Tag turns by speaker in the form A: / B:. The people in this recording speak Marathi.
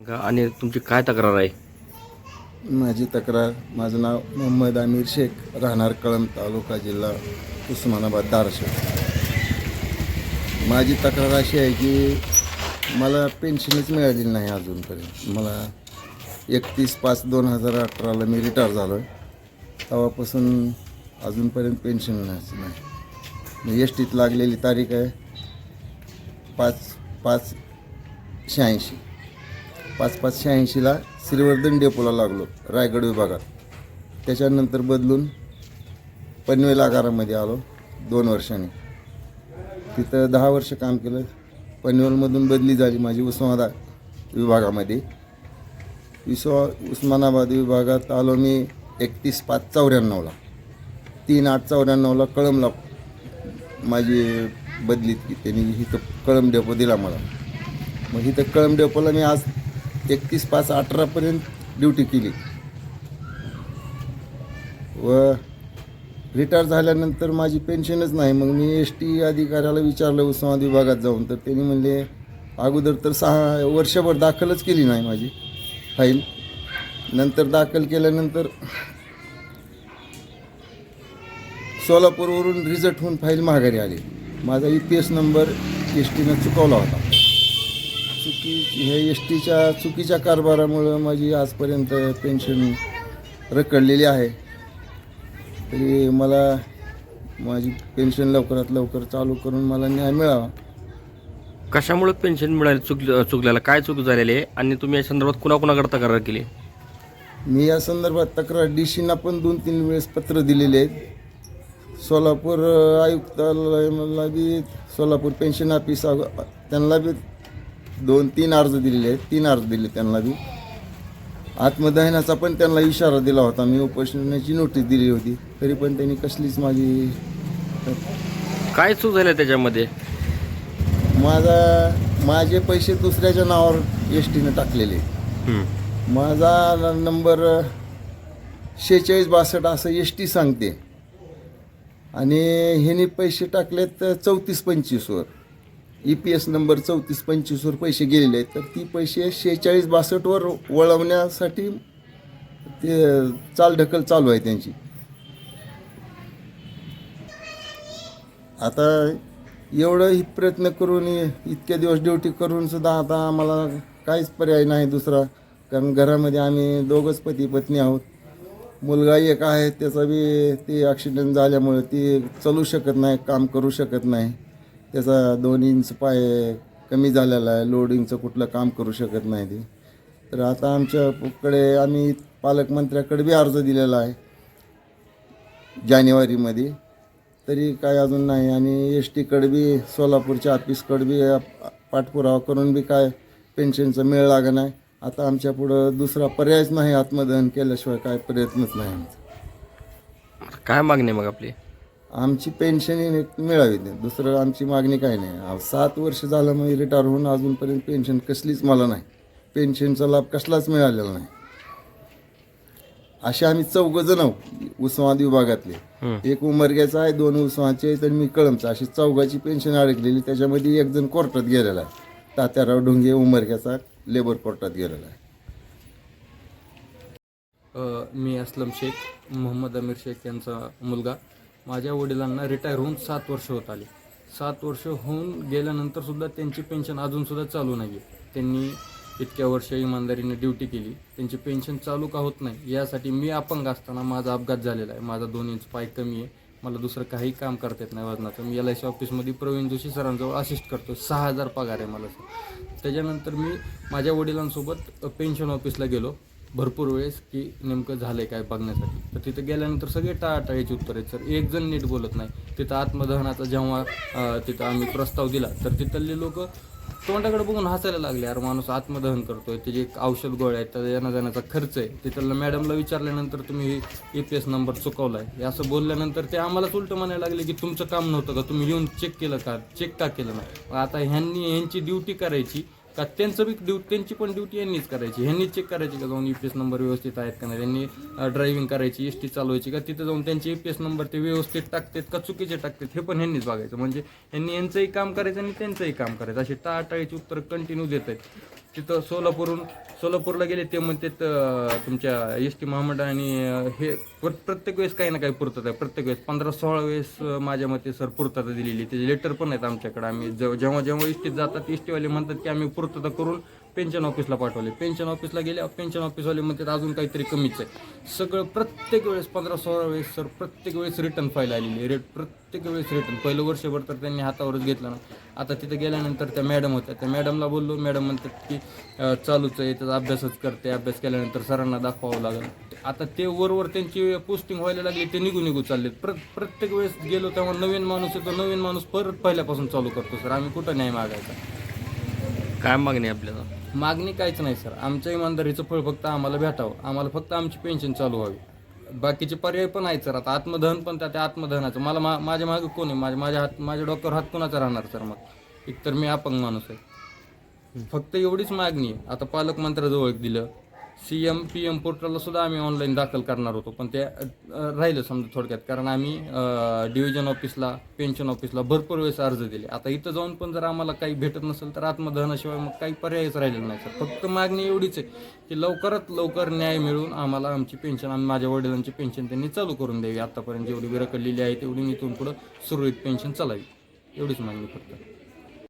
A: का आणि तुमची काय तक्रार आहे?
B: माझी तक्रार माझं नाव मोहम्मद आमिर शेख राहणार कळंब तालुका जिल्हा उस्मानाबाद धाराशिव. माझी तक्रार अशी आहे की मला पेन्शनच मिळालेली नाही अजूनपर्यंत. मला एकतीस पाच दोन हजार अठराला मी रिटायर झालो आहे तेव्हापासून अजूनपर्यंत पेन्शन नाही. एस टीत लागलेली तारीख आहे पाच पाच शहाऐंशी. पाच पाच शहाऐंशीला श्रीवर्धन डेपोला लागलो रायगड विभागात. त्याच्यानंतर बदलून पनवेल आगारामध्ये आलो दोन वर्षांनी. तिथं दहा वर्ष काम केलं. पनवेलमधून बदली झाली माझी उस्मानाबाद विभागामध्ये. विस्वा उस्मानाबाद विभागात आलो मी एकतीस पाच चौऱ्याण्णवला. तीन आठ चौऱ्याण्णवला कळमला माझी बदली त्यांनी इथं कळम डेपो दिला मला. मग इथं कळम डेपोला मी आज एकतीस पाच अठरापर्यंत ड्युटी केली. व रिटायर झाल्यानंतर माझी पेन्शनच नाही. मग मी एस टी अधिकाऱ्याला विचारलं उस्मानाबाद विभागात जाऊन. तर त्यांनी म्हणले अगोदर तर सहा वर्षभर दाखलच केली नाही माझी फाईल. नंतर दाखल केल्यानंतर सोलापूरवरून रिझल्ट होऊन फाईल माघारी आली. माझा E P S number S टीनं चुकवला होता. चुकी हे एस टीच्या चुकीच्या कारभारामुळं माझी आजपर्यंत पेन्शन रखडलेली आहे. तरी मला माझी पेन्शन लवकरात लवकर चालू करून मला न्याय मिळावा.
A: कशामुळे पेन्शन मिळाली चुक चुकल्याला? काय चूक झालेली आहे? आणि तुम्ही या संदर्भात कुणाकुणाकडे तक्रार केली?
B: मी या संदर्भात तक्रार डी सीना पण दोन तीन वेळेस पत्र दिलेले आहेत. सोलापूर आयुक्तालयाला बी सोलापूर पेन्शन ऑफिस त्यांना बी दोन तीन अर्ज दिलेले आहेत. तीन अर्ज दिले त्यांना बी. आत्मदहनाचा पण त्यांना इशारा दिला होता. मी उपोषणाची नोटीस दिली होती. तरी पण त्यांनी कसलीच माझी
A: काय चूक झाल्या त्याच्यामध्ये?
B: माझा माझे पैसे दुसऱ्याच्या नावावर एस टीनं टाकलेले. माझा नंबर शेहेचाळीस बासष्ट असं एस टी सांगते. आणि ह्याने पैसे टाकलेत चौतीस पंचवीसवर. ई पी एस नंबर चौतीस पंचवीसवर पैसे गेलेले आहेत. तर ती पैसे शेहेचाळीस बासष्टवर वळवण्यासाठी ते चालढकल चालू आहे त्यांची. आता एवढं ही प्रयत्न करून इतके दिवस ड्युटी करून सुद्धा आता आम्हाला काहीच पर्याय नाही दुसरा. कारण घरामध्ये आम्ही दोघंच पती पत्नी आहोत. मुलगा एक आहे त्याचा बी ते ॲक्सिडेंट झाल्यामुळे ती चालू शकत नाही काम करू शकत नाही. त्याचा दोन इंच पाय कमी झालेला आहे. लोडिंगचं कुठलं काम करू शकत नाही ते. तर आता आमच्याकडे आम्ही पालकमंत्र्याकडे बी अर्ज दिलेला आहे. जानेवारीमध्ये. तरी काय अजून नाही. आणि एस टीकडे बी सोलापूरच्या ऑफिसकडे बी पाठपुरावा करून बी काय पेन्शनचं मेळ लागा नाही. आता आमच्या पुढं दुसरा पर्यायच नाही आत्मदहन केल्याशिवाय काय प्रयत्नच नाही आमचा.
A: काय मागणी मग आपली?
B: आमची पेन्शन ही मिळावी नाही. दुसरं आमची मागणी काय नाही. आ- सात वर्ष झालं मी रिटायर होऊन अजूनपर्यंत पेन्शन कसलीच मला नाही. पेन्शनचा लाभ कसलाच मिळालेला नाही. असे आम्ही चौघ जण आहोत उस्मानाबाद विभागातले. एक उमरग्याचा आहे दोन उस्माचे आहेत आणि मी कळमचा. अशी चौघाची पेन्शन अडकलेली त्याच्यामध्ये एक जण कोर्टात गेलेला आहे. तात्याराव ढोंगे उमरग्याचा लेबर कोर्टात गेलेला आहे.
C: मी असलम शेख मोहम्मद अमीर शेख यांचा मुलगा. माझ्या वडिलांना रिटायर होऊन सात वर्ष होत आली. सात वर्ष होऊन गेल्यानंतर सुद्धा त्यांची पेन्शन अजूनसुद्धा चालू नाही आहे त्यांनी इतक्या वर्ष इमानदारीने ड्युटी केली. त्यांची पेन्शन चालू का होत नाही यासाठी मी अपंग असताना माझा अपघात झालेला आहे. माझा दोन इंच पाय कमी आहे. मला दुसरं काही काम करता येत नाही वजनाचं. मी एल आय सी ऑफिसमध्ये प्रवीण जोशी सरांजवळ असिस्ट करतो. सहा हजार पगार आहे मला. त्याच्यानंतर मी माझ्या वडिलांसोबत पेन्शन ऑफिसला गेलो. भरपूर वेळेस की नेमकं झालं आहे काय बघण्यासाठी. तर तिथं गेल्यानंतर सगळे टाळाटाळीची उत्तर आहेत सर. एक जण नीट बोलत नाही. तिथं आत्मदहनाचा जेव्हा तिथं आम्ही प्रस्ताव दिला तर तिथले लोक तोंडाकडे बघून हसायला लागले यार माणूस आत्मदहन करतोय. त्याचे एक औषध गोळ्या आहेत त्याचा येण्या जाण्याचा खर्च आहे. तिथल्या मॅडमला विचारल्यानंतर तुम्ही ए पी एस नंबर चुकवला आहे असं बोलल्यानंतर ते आम्हालाच उलट म्हणायला लागले की तुमचं काम नव्हतं का? तुम्ही येऊन चेक केलं का? चेक का केलं नाही? आता ह्यांनी ह्यांची ड्युटी करायची का त्यांचं बी ड्यू त्यांची पण ड्युटी यांनीच करायची. ह्यांनीच चेक करायची का जाऊन यू पी एस नंबर व्यवस्थित आहेत का नाही? त्यांनी ड्रायव्हिंग करायची एस टी चालवायची का? तिथं जाऊन त्यांचे यू पी एस नंबर ते व्यवस्थित टाकतात का चुकीचे टाकतात हे पण ह्यांनीच बघायचं. म्हणजे ह्यांनी यांचंही काम करायचं आणि त्यांचंही काम करायचं. असे टाळाटाळीची उत्तर कंटिन्यू देत आहेत तिथं सोलापूरहून सोलापूरला गेले ते म्हणते तुमच्या एस टी महामंडळ आणि हे प्र- प्रत्येक वेळेस काही ना काही पूर्तता आहे प्रत्येक वेळेस पंधरा सोळा वेळेस माझ्या मते सर पूर्तता दिलेली. त्याचे लेटर पण आहेत आमच्याकडे. आम्ही जेव्हा जेव्हा जेव्हा एस टीत जातात एस टीवाले म्हणतात की आम्ही पूर्तता करून पेन्शन ऑफिसला पाठवले. पेन्शन ऑफिसला गेले पेन्शन ऑफिसवाले म्हणतात अजून काहीतरी कमीच आहे. सगळं प्रत्येक वेळेस पंधरा सोळा वेळेस सर प्रत्येक वेळेस रिटर्न फाईल आलेली आहे. रेट प्रत्येक वेळेस रिटर्न पहिलं वर्षभर तर त्यांनी हातावरच घेतलं ना. आता तिथे गेल्यानंतर त्या मॅडम होत्या. त्या मॅडमला बोललो मॅडम म्हणतात की चालूच आहे. त्याचा अभ्यासच करते. अभ्यास केल्यानंतर सरांना दाखवावं लागेल. आता ते वरवर त्यांची पोस्टिंग व्हायला लागली ते निघू निघू चाललेत. प्र प्रत्येक वेळेस गेलो तेव्हा नवीन माणूस येतो. नवीन माणूस परत पहिल्यापासून चालू करतो सर आम्ही कुठं न्याय मागायचा?
A: काय मागणी आपल्याला?
C: मागणी काहीच नाही सर. आमच्या इमानदारीचं फळ फक्त आम्हाला भेटावं. आम्हाला फक्त आमची पेन्शन चालू व्हावी. बाकीचे पर्याय पण आहेत सर. आता आत्मदहन पण त्या त्या आत्मदहनाचं मला मा माझ्या मागे कोण आहे? माझ्या माझ्या हात माझ्या डॉक्टर हात कोणाचा राहणार सर मग? एकतर मी अपंग माणूस आहे. फक्त एवढीच मागणी आहे. आता पालकमंत्र्याजवळ दिलं. सी एम पी एम पोर्टलला सुद्धा आम्ही ऑनलाईन दाखल करणार होतो. पण ते राहिलं समजा थोडक्यात. कारण आम्ही डिव्हिजन ऑफिसला पेन्शन ऑफिसला भरपूर वेळेस अर्ज दिले. आता इथं जाऊन पण जर आम्हाला काही भेटत नसेल तर आत्मदहनाशिवाय मग काही पर्यायच राहिलेला नाही सर. फक्त मागणी एवढीच आहे की लवकरात लवकर न्याय मिळून आम्हाला आमची पेन्शन आणि माझ्या वडिलांची पेन्शन त्यांनी चालू करून द्यावी. आतापर्यंत जेवढी विरकडलेली आहे तेवढी इथून पुढं सुरळीत पेन्शन चालावी. एवढीच मागणी फक्त.